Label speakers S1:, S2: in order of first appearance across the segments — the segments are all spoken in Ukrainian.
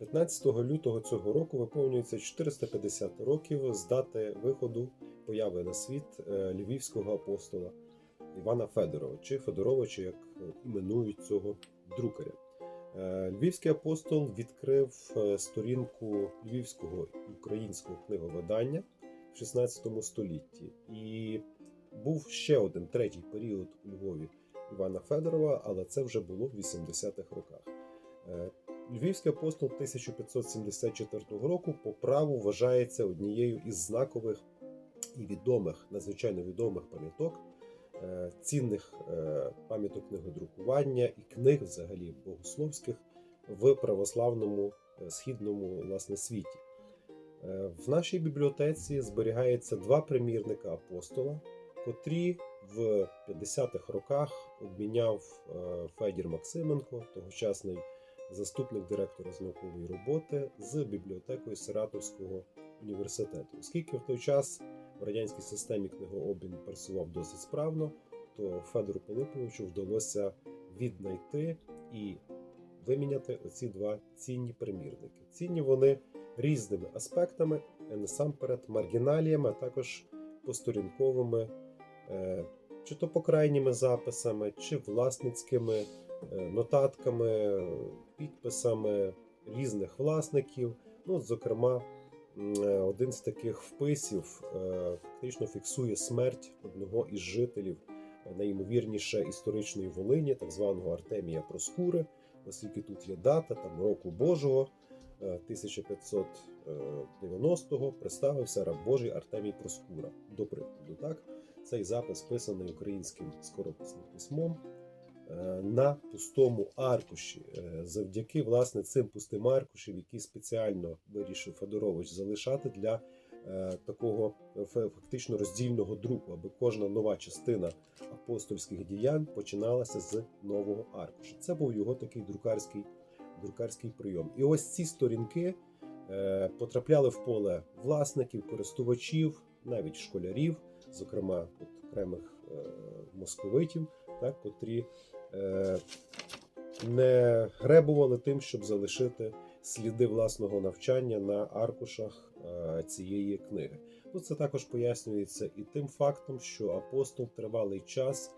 S1: 15 лютого цього року виповнюється 450 років з дати виходу появи на світ е, львівського апостола Івана Федорова, чи Федоровича, як іменують цього друкаря. Е, Львівський апостол відкрив е, сторінку львівського українського книговидання в 16 столітті. І був ще один третій період у Львові Івана Федорова, але це вже було в 80-х роках. Львівський апостол 1574 року по праву вважається однією із знакових і відомих, надзвичайно відомих пам'яток, е, цінних е, пам'яток книгодрукування і книг взагалі богословських в православному е, східному власне світі. В нашій бібліотеці зберігається два примірника апостола, котрі в 50-х роках обміняв Федір Максименко, тогочасний заступник директора з наукової роботи, з бібліотекою Саратовського університету. Оскільки в той час в радянській системі книгообмін працював досить справно, то Федору Пилиповичу вдалося віднайти і виміняти оці два цінні примірники. Цінні вони різними аспектами, е, насамперед маргіналіями, а також посторінковими, е, чи то покрайніми записами, чи власницькими е, нотатками, підписами різних власників. Ну, зокрема, е, один з таких вписів е, фактично фіксує смерть одного із жителів найімовірніше історичної Волині, так званого Артемія Проскури, оскільки тут є дата там року Божого. Е, 1590-го представився раб Божий Артемій Проскура. До прикладу, так цей запис писаний українським скорописним письмом е, на пустому аркуші. Е, Завдяки власне цим пустим аркушам, які спеціально вирішив Федорович залишати для е, такого фактично роздільного друку, аби кожна нова частина апостольських діянь починалася з нового аркуша. Це був його такий друкарський, друкарський прийом. І ось ці сторінки е, потрапляли в поле власників, користувачів, навіть школярів, зокрема окремих е, московитів, так, котрі е, не гребували тим, щоб залишити сліди власного навчання на аркушах цієї книги. Ну, це також пояснюється і тим фактом, що апостол тривалий час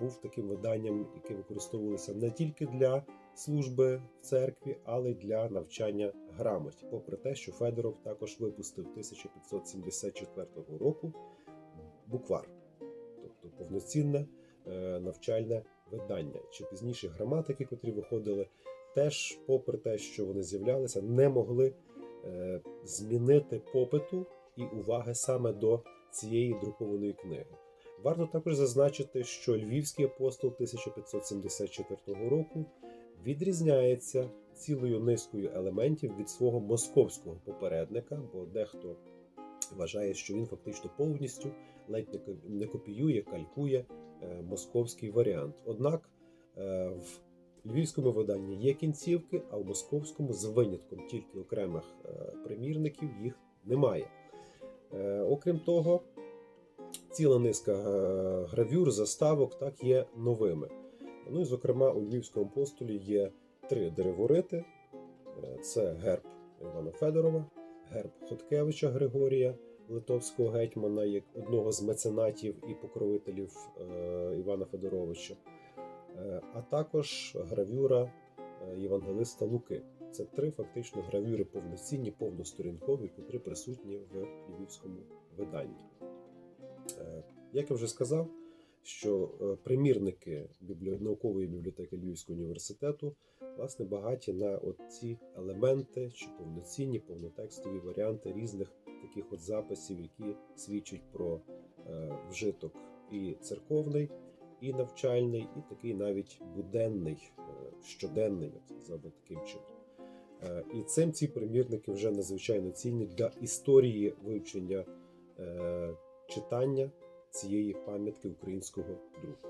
S1: був таким виданням, яке використовувалося не тільки для служби в церкві, але й для навчання грамоті. Попри те, що Федоров також випустив 1574 року буквар, тобто повноцінне е, навчальне видання. Чи пізніше граматики, котрі виходили, теж, попри те, що вони з'являлися, не могли е, змінити попиту і уваги саме до цієї друкованої книги. Варто також зазначити, що Львівський апостол 1574 року відрізняється цілою низкою елементів від свого московського попередника, бо дехто вважає, що він фактично повністю ледь не копіює, калькує е, московський варіант. Однак е, в львівському виданні є кінцівки, а в московському з винятком тільки окремих е, примірників їх немає. Окрім того, ціла низка е, гравюр, заставок так є новими. Ну і, зокрема, у Львівському апостолі є три дереворити: Е, це герб Івана Федорова, герб Хоткевича Григорія, литовського гетьмана, як одного з меценатів і покровителів е, Івана Федоровича, а також гравюра Євангелиста Луки. Це три фактично гравюри повноцінні, повносторінкові, котрі присутні в львівському виданні. Е, Як я вже сказав, що е, примірники наукової бібліотеки Львівського університету власне багаті на ці елементи чи повноцінні, повнотекстові варіанти різних таких от записів, які свідчать про е, вжиток і церковний, і навчальний, і такий навіть буденний, щоденний, я б таким чином. І цим ці примірники вже надзвичайно цінні для історії вивчення читання цієї пам'ятки українського друку.